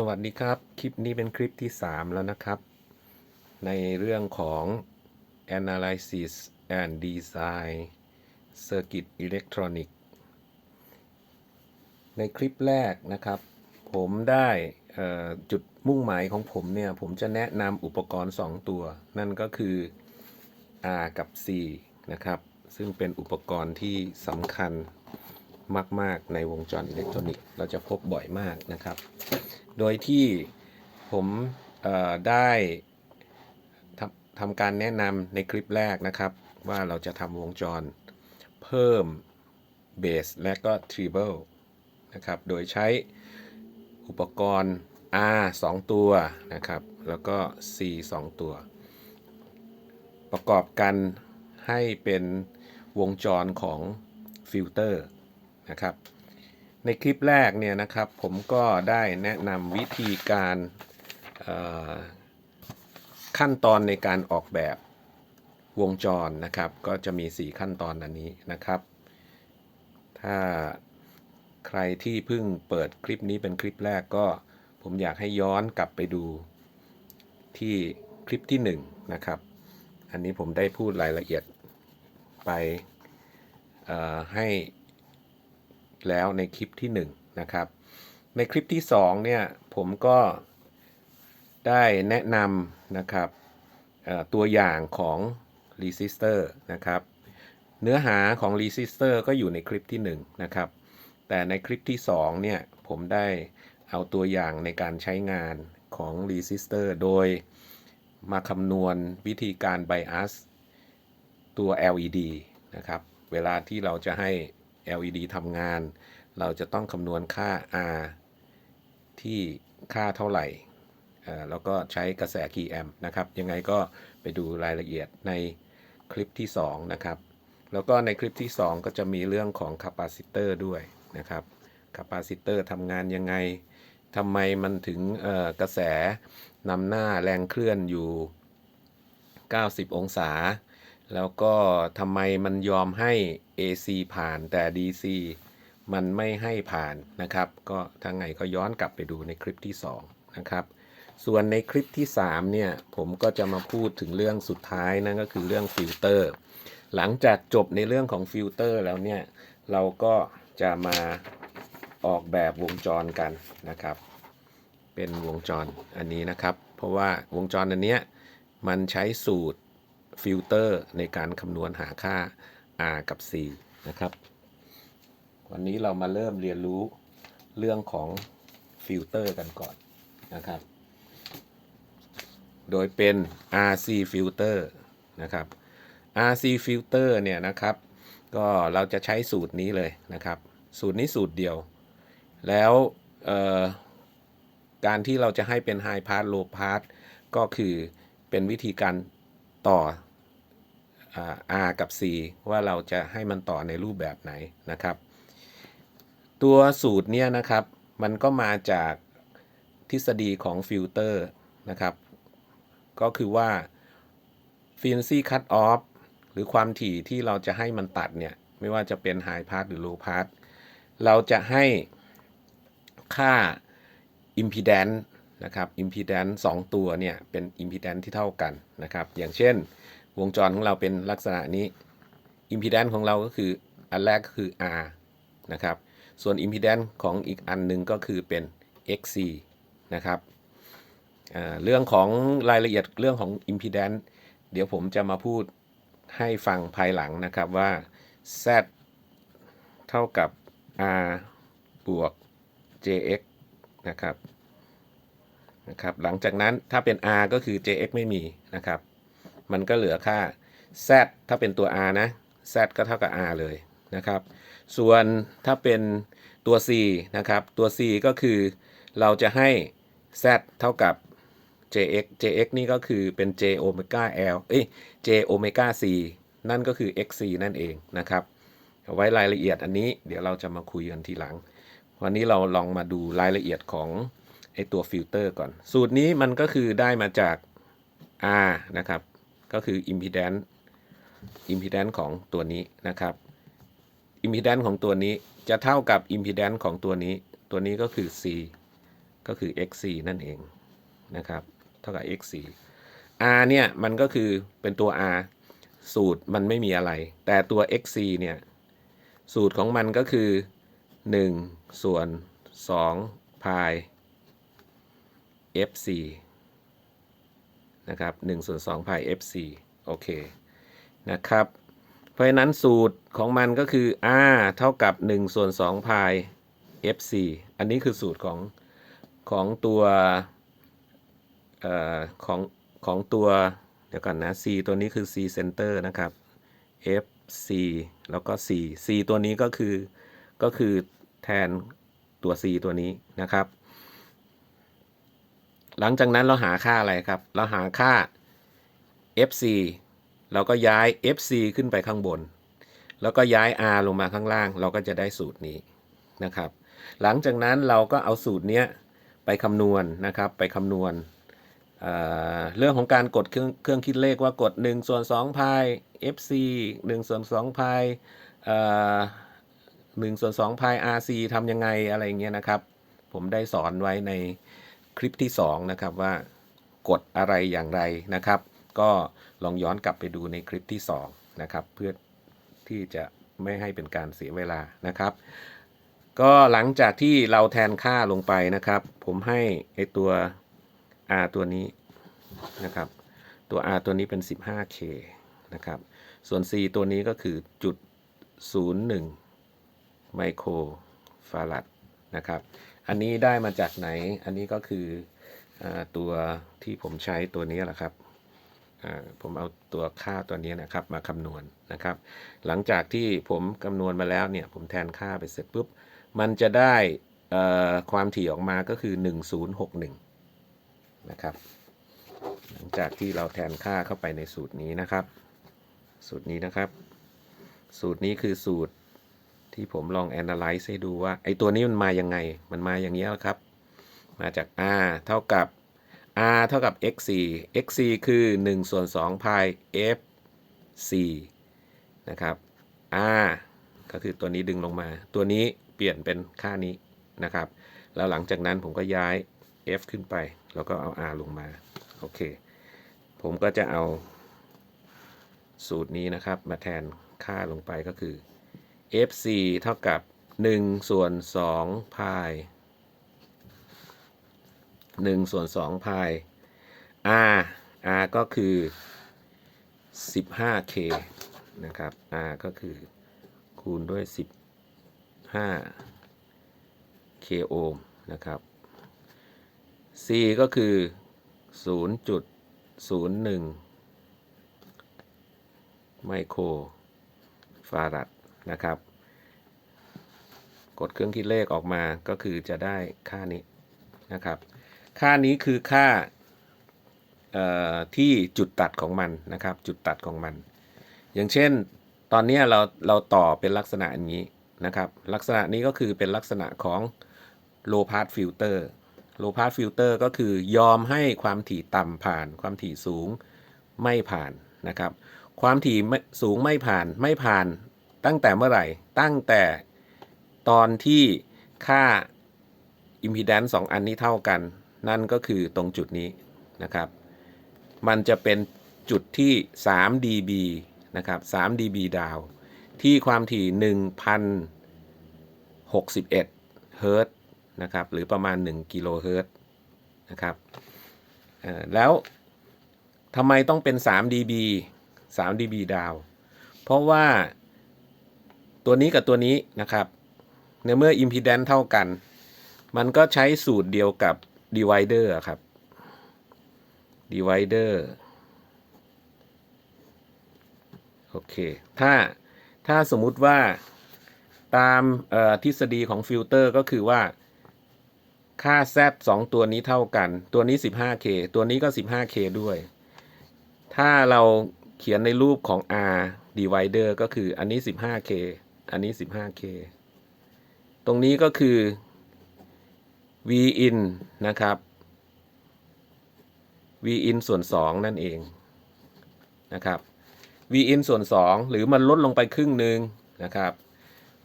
สวัสดีครับ คลิปนี้เป็นคลิปที่ 3 แล้วนะครับ ในเรื่องของ analysis and design circuit electronic ในคลิปแรกนะครับ ผมได้จุดมุ่งหมายของผมเนี่ย ผมจะแนะนำอุปกรณ์ 2 ตัว นั่นก็คือ R กับ C นะครับ ซึ่งเป็นอุปกรณ์ที่สำคัญมาก ๆ ในวงจรอิเล็กทรอนิกส์เราจะพบบ่อยมากนะครับ โดยที่ผมได้ทำทำการแนะนำในคลิปแรกนะครับ ว่าเราจะทำวงจรเพิ่มเบสและก็ทริเบิลนะครับ โดยใช้อุปกรณ์ R 2 ตัวนะครับ แล้วก็ C 2 ตัว ประกอบกันให้เป็นวงจรของฟิลเตอร์นะครับ ในคลิปแรกเนี่ยนะครับผมก็ได้แนะนำวิธีการขั้นตอนในการออกแบบวงจรนะครับ ก็จะมี 4 ขั้นตอนอันนี้นะครับ ถ้าใครที่เพิ่งเปิดคลิปนี้เป็นคลิปแรกก็ ผมอยากให้ย้อนกลับไปดูที่คลิปที่ 1 นะครับ อันนี้ผมได้พูดรายละเอียดไปให้ แล้วในคลิปที่1นงนะครับ ในคลิปที่2เนี่ยผมก็ได้แนะนำนะครับตัวอย่างของ resistor นะครับ เนื้อหาของ resistor ก็อยู่ในคลิปที่1นะครับ แต่ในคลิปที่2เนี่ยผมได้เอาตัวอย่างในการใช้งานของ resistor โดยมาคำนวณวิธีการ bias ตัว LED นะครับ เวลาที่เราจะให้ LED ทำงาน เราจะต้องคำนวณค่า R ที่ค่าเท่าไหร่แล้วก็ใช้กระแสกี่แอมป์นะครับ ยังไงก็ไปดูรายละเอียดในคลิปที่ 2 นะครับ แล้วก็ในคลิปที่ 2 ก็จะมีเรื่องของคาปาซิเตอร์ด้วยนะครับคาปาซิเตอร์ทำงานยังไงทำไมมันถึงกระแสนำหน้าแรงเคลื่อนอยู่ 90 องศา แล้วก็ทำไมมันยอมให้ AC ผ่านแต่ DC มันไม่ให้ผ่านนะครับ ก็ทางไงก็ย้อนกลับไปดูในคลิปที่ 2 นะครับ ส่วนในคลิปที่ 3 เนี่ย ผมก็จะมาพูดถึงเรื่องสุดท้ายนั่นก็คือเรื่องฟิลเตอร์ หลังจากจบในเรื่องของฟิลเตอร์แล้วเนี่ย เราก็จะมาออกแบบวงจรกันนะครับ เป็นวงจรอันนี้นะครับ เพราะว่าวงจรอันเนี้ยมันใช้สูตร ฟิลเตอร์ในการคำนวณหาค่า R กับ C นะครับ วันนี้เรามาเริ่มเรียนรู้เรื่องของฟิลเตอร์กันก่อนนะครับ โดยเป็น RC filter นะครับ RC filter เนี่ยนะครับ ก็เราจะใช้สูตรนี้เลยนะครับ สูตรนี้สูตรเดียว แล้วการที่เราจะให้เป็น High Pass Low Pass ก็คือเป็นวิธีการต่อ R กับ C ว่าเราจะให้มันต่อในรูปแบบไหนนะครับ ตัวสูตรเนี่ยนะครับ มันก็มาจากทฤษฎีของฟิลเตอร์นะครับ ก็คือว่า frequency cut off หรือความถี่ที่เราจะให้มันตัดเนี่ย ไม่ว่าจะเป็น high pass หรือ low pass เราจะให้ค่า impedance นะครับ impedance 2 ตัวเนี่ย เป็น impedance ที่เท่ากันนะครับ อย่างเช่น วงจรของเราเป็นลักษณะนี้ impedance ของเราก็คืออันแรกก็คือ R นะครับ ส่วน impedance ของอีกอันหนึ่งก็คือเป็น XC นะครับเรื่องของรายละเอียดเรื่องของ impedance เดี๋ยวผมจะมาพูดให้ฟังภายหลังนะครับว่า Z เท่ากับ R บวก JX นะครับนะครับ หลังจากนั้นถ้าเป็น R ก็คือ JX ไม่มีนะครับ มันก็เหลือค่า z ถ้าเป็นตัว r นะ z ก็เท่ากับ r เลยนะครับ ส่วนถ้าเป็นตัว c นะครับ ตัว c ก็คือเราจะให้ z เท่ากับ jx jx นี่ก็คือเป็น j omega l เอ้ย j omega c นั่นก็คือ xc นั่นเองนะครับเอาไว้รายละเอียดอันนี้เดี๋ยวเราจะมาคุยกันทีหลัง วันนี้เราลองมาดูรายละเอียดของไอตัวฟิลเตอร์ก่อน สูตรนี้มันก็คือได้มาจาก R นะครับ ก็คือ impedance impedance ของตัวนี้นะครับ impedance ของตัวนี้จะเท่ากับ impedance ของตัวนี้ ตัวนี้ก็คือ C ก็คือ x 4นั่นเองนะครับ เท่ากับ x 4 r เนี่ยมันก็คือเป็นตัว r สูตรมันไม่มีอะไร แต่ตัว x 4เนี่ยสูตรของมันก็คือ 1 ส่วน2พาย f 4 นะครับ1ส่วน2พาย f 4โอเคนะครับ เพราะฉะนั้นสูตรของมันก็คือ r เท่ากับ1ส่วน2พาย f 4อันนี้คือสูตรของของตัวเอ่อของของตัวเดี๋ยวก่อนนะ c ตัวนี้คือ c center นะครับ f c แล้วก็ c c ตัวนี้ก็คือก็คือแทนตัว c ตัวนี้นะครับ หลังจากนั้นเราหาค่าอะไรครับ เราหาค่า fc เราก็ย้าย fc ขึ้นไปข้างบน แล้วก็ย้าย r ลงมาข้างล่าง เราก็จะได้สูตรนี้นะครับ หลังจากนั้นเราก็เอาสูตรเนี้ยไปคำนวณนะครับ ไปคำนวณเเรื่องของการกดเครื่องเครื่องคิดเลขว่ากด1ส่วน2พาย fc 1ส่วน2พายเอ่อ1ส่วน2พาย rc ทำยังไงอะไรเงี้ยนะครับ ผมได้สอนไว้ใน คลิปที่2นะครับว่ากดอะไรอย่างไรนะครับ ก็ลองย้อนกลับไปดูในคลิปที่2นะครับเพื่อที่จะไม่ให้เป็นการเสียเวลานะครับ ก็หลังจากที่เราแทนค่าลงไปนะครับ ผมให้ไอตัว r ตัวนี้นะครับ ตัว r ตัวนี้เป็น 15k นะครับ ส่วน c ตัวนี้ก็คือจุด 01 ไมโครฟารัดนะครับ อันนี้ได้มาจากไหน อันนี้ก็คืออตัวที่ผมใช้ตัวนี้แหละครับ ผมเอาตัวค่าตัวนี้นะครับมาคำนวณนะครับ หลังจากที่ผมคำนวณมาแล้วเนี่ย ผมแทนค่าไปเสร็จปุ๊บ มันจะได้ความถี่ออกมาก็คือ 1061 นะครับ หลังจากที่เราแทนค่าเข้าไปในสูตรนี้นะครับ สูตรนี้นะครับ สูตรนี้คือสูตร ที่ผมลอง analyze ให้ดูว่าไอตัวนี้มันมายังไง มันมาอย่างนี้ยครับ มาจาก r เท่ากับ r เท่ากับ x 4 x 4คือ1ส่วน2พาย f 4นะครับ r ก็คือตัวนี้ดึงลงมา ตัวนี้เปลี่ยนเป็นค่านี้นะครับ แล้วหลังจากนั้นผมก็ย้าย f ขึ้นไป แล้วก็เอา r ลงมา โอเค ผมก็จะเอาสูตรนี้นะครับ มาแทนค่าลงไปก็คือ f 4เท่ากับ 1 ส่วน 2 พาย 1 ส่วน 2 พาย r r ก็คือ 15k นะครับ r ก็คือคูณด้วย 15 k โอห์มนะครับ c ก็คือ 0.01 ไมโครฟารัด นะครับ กดเครื่องคิดเลขออกมาก็คือจะได้ค่านี้นะครับ ค่านี้คือค่าที่จุดตัดของมันนะครับ จุดตัดของมัน อย่างเช่น ตอนนี้เราเราต่อเป็นลักษณะนี้นะครับ ลักษณะนี้ก็คือเป็นลักษณะของ low pass filter low pass filter ก็คือยอมให้ความถี่ต่ำผ่าน ความถี่สูงไม่ผ่านนะครับ ความถี่สูงไม่ผ่านไม่ผ่าน ตั้งแต่เมื่อไหร่ ตั้งแต่ตอนที่ค่า impedance สองอันนี้เท่ากัน นั่นก็คือตรงจุดนี้นะครับ มันจะเป็นจุดที่ 3 dB นะครับ 3 dB ดาว ที่ความถี่ 1,061 เฮิรตซ์นะครับ หรือประมาณ 1 กิโลเฮิรตซ์นะครับแล้วทำไมต้องเป็น 3 dB 3 dB ดาว เพราะว่า ตัวนี้กับตัวนี้นะครับในเมื่อ impedance เท่ากัน มันก็ใช้สูตรเดียวกับ divider ครับ divider โอเค ถ้าถ้าสมมุติว่าตามทฤษฎีของฟิลเตอร์ก็คือว่า ค่า z 2 ตัวนี้เท่ากัน ตัวนี้ 15k ตัวนี้ก็ 15k ด้วย ถ้าเราเขียนในรูปของ r divider ก็คืออันนี้ 15k อันนี้ 15k ตรงนี้ก็คือ v in นะครับ v in ส่วน 2 นั่นเองนะครับ v in ส่วน 2 หรือมันลดลงไปครึ่งหนึ่งนะครับ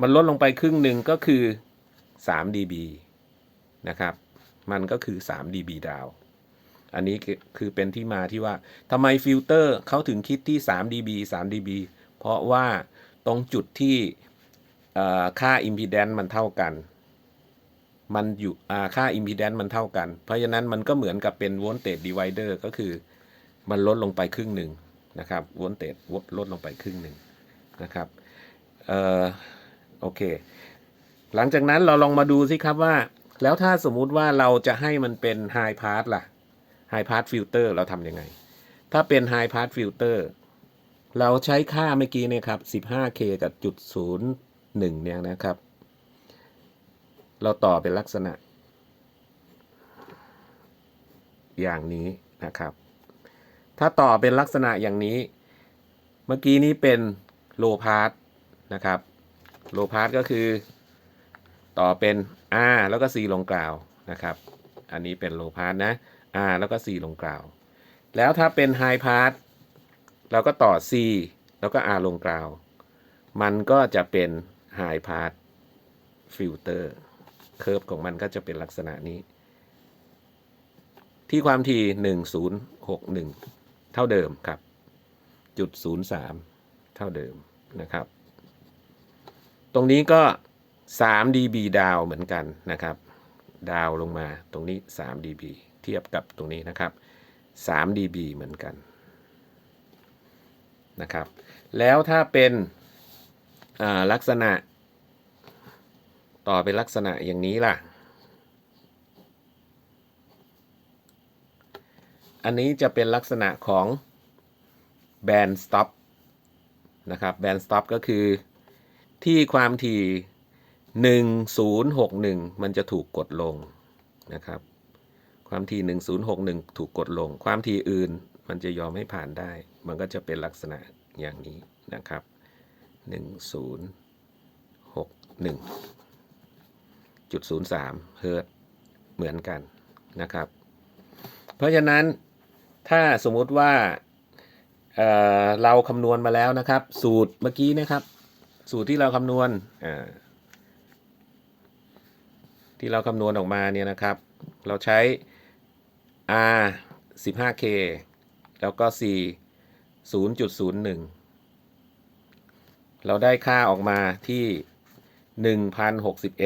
มันลดลงไปครึ่งหนึ่งก็คือ 3 dB นะครับ มันก็คือ 3 dB ดาวอันนี้คือเป็นที่มาที่ว่าทำไมฟิลเตอร์เขาถึงคิดที่ 3 dB 3 dB เพราะว่าตรงจุดที่ ค่า impedance มันเท่ากัน มันอยู่อ่าค่า impedance มันเท่ากัน เพราะฉะนั้นมันก็เหมือนกับเป็น voltage divider ก็คือมันลดลงไปครึ่งหนึ่งนะครับ voltage ลดลงไปครึ่งหนึ่งนะครับเออโอเค หลังจากนั้นเราลองมาดูสิครับว่า แล้วถ้าสมมุติว่าเราจะให้มันเป็น high pass ล่ะ high pass filter เราทำยังไง ถ้าเป็น high pass filter เราใช้ค่าเมื่อกี้เนี่ยครับ 15k กับจุด 01เนี่ยนะครับ เราต่อเป็นลักษณะ อย่างนี้นะครับ ถ้าต่อเป็นลักษณะอย่างนี้ เมื่อกี้นี้เป็น low pass นะครับ low pass ก็คือ ต่อเป็น R แล้วก็ C ลงกล่าวนะครับ อันนี้เป็น low pass นะ R แล้วก็ C ลงกล่าว แล้วถ้าเป็น high pass เราก็ต่อ C แล้วก็ R ลงกล่าว มันก็จะเป็น high pass filter เคอร์ฟของมันก็จะเป็นลักษณะนี้ ที่ความถี่ 1061 เท่าเดิมครับ จุด 03 เท่าเดิมนะครับ ตรงนี้ก็ 3 dB ดาวเหมือนกันนะครับ ดาวลงมาตรงนี้ 3 dB เทียบกับตรงนี้นะครับ 3 dB เหมือนกันนะครับ แล้วถ้าเป็น ลักษณะ ต่อเป็นลักษณะอย่างนี้ล่ะ อันนี้จะเป็นลักษณะของแบนสต็อปนะครับแบนสต็อปก็คือที่ความถี่ 1061 มันจะถูกกดลงนะครับ ความถี่ 1061 ถูกกดลง ความถี่อื่นมันจะยอมให้ผ่านได้ มันก็จะเป็นลักษณะอย่างนี้นะครับ 1061จุด03เฮิร์ตเหมือนกันนะครับ เพราะฉะนั้นถ้าสมมุติว่าเเราคำนวณมาแล้วนะครับ สูตรเมื่อกี้นะครับ สูตรที่เราคำนวณที่เราคำนวณออกมาเนี่ยนะครับ เราใช้ R 15K แล้วก็ C 0.01 เราได้ค่าออกมาที่ 1,061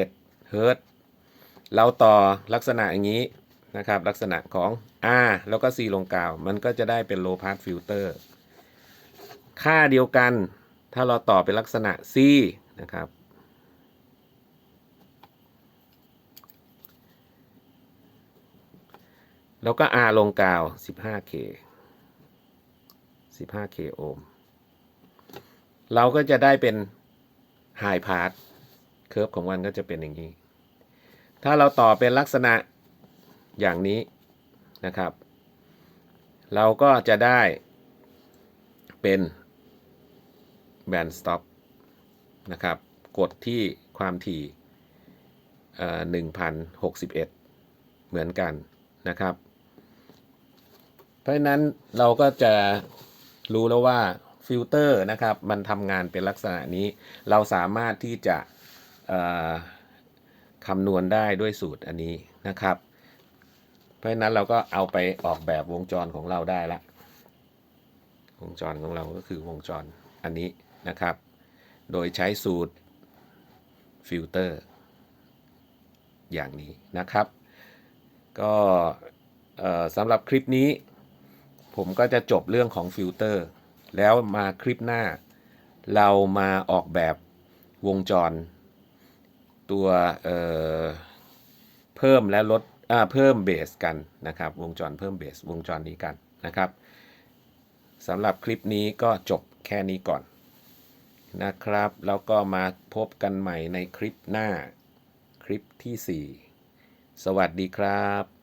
เฮิร์ตเราต่อลักษณะอย่างนี้นะครับ ลักษณะของ R แล้วก็ C ลงกาว มันก็จะได้เป็น low pass filter ค่าเดียวกัน ถ้าเราต่อเป็นลักษณะ C นะครับ แล้วก็ R ลงกาว 15K 15K โอห์ม เราก็จะได้เป็น High Pass เคอร์ฟของมันก็จะเป็นอย่างนี้ ถ้าเราต่อเป็นลักษณะอย่างนี้นะครับ เราก็จะได้เป็นแบนสต็อปนะครับกดที่ความถี่หนึ่งพันหกสิบเอ็ดเหมือนกันนะครับ เพราะฉะนั้นเราก็จะรู้แล้วว่า ฟิลเตอร์นะครับมันทำงานเป็นลักษณะนี้ เราสามารถที่จะคำนวณได้ด้วยสูตรอันนี้นะครับ เพราะฉะนั้นเราก็เอาไปออกแบบวงจรของเราได้ละ วงจรของเราก็คือวงจรอันนี้นะครับ โดยใช้สูตรฟิลเตอร์อย่างนี้นะครับ ก็สำหรับคลิปนี้ ผมก็จะจบเรื่องของฟิลเตอร์ แล้วมาคลิปหน้า เรามาออกแบบวงจร ตัวเอ่อเพิ่มและลดอ่าเพิ่มเบสกันนะครับ วงจรเพิ่มเบสวงจรนี้กันนะครับสำหรับคลิปนี้ก็จบแค่นี้ก่อนนะครับ แล้วก็มาพบกันใหม่ในคลิปหน้าคลิปที่ 4 สวัสดีครับ